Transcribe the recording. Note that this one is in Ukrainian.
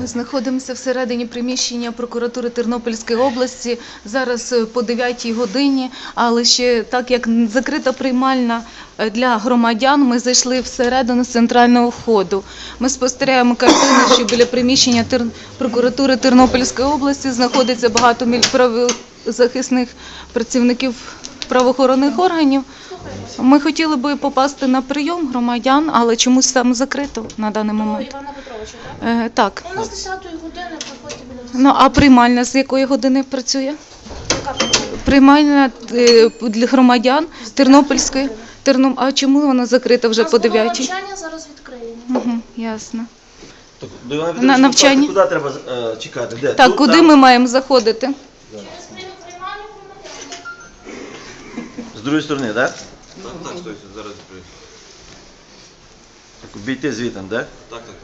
Ми знаходимося всередині приміщення прокуратури Тернопільської області. Зараз е, по 9 годині, але ще так як закрита приймальна е, для громадян, ми зайшли всередину центрального входу. Ми спостерігаємо картину, що біля приміщення прокуратури Тернопільської області знаходиться багато міль- правозахисних працівників правоохоронних органів. Ми хотіли би попасти на прийом громадян, але чомусь там закрито на даний момент. Івана Петровича, так? Е, так. У нас 10 години приходьте Ну а приймальна з якої години працює? Яка? Приймальна е, для громадян Тернопільської. Терном... А чому вона закрита вже У нас по було 9? навчання, зараз відкриємо. Угу, ясно. Так, до Івана Петровича навчанні? Куди треба е, чекати? Де? Так, Тут, куди там? ми маємо заходити? Через. З другої сторони, так? Так, так, стой, зараз відкрию. Так, обійти звітом, так? Так, так.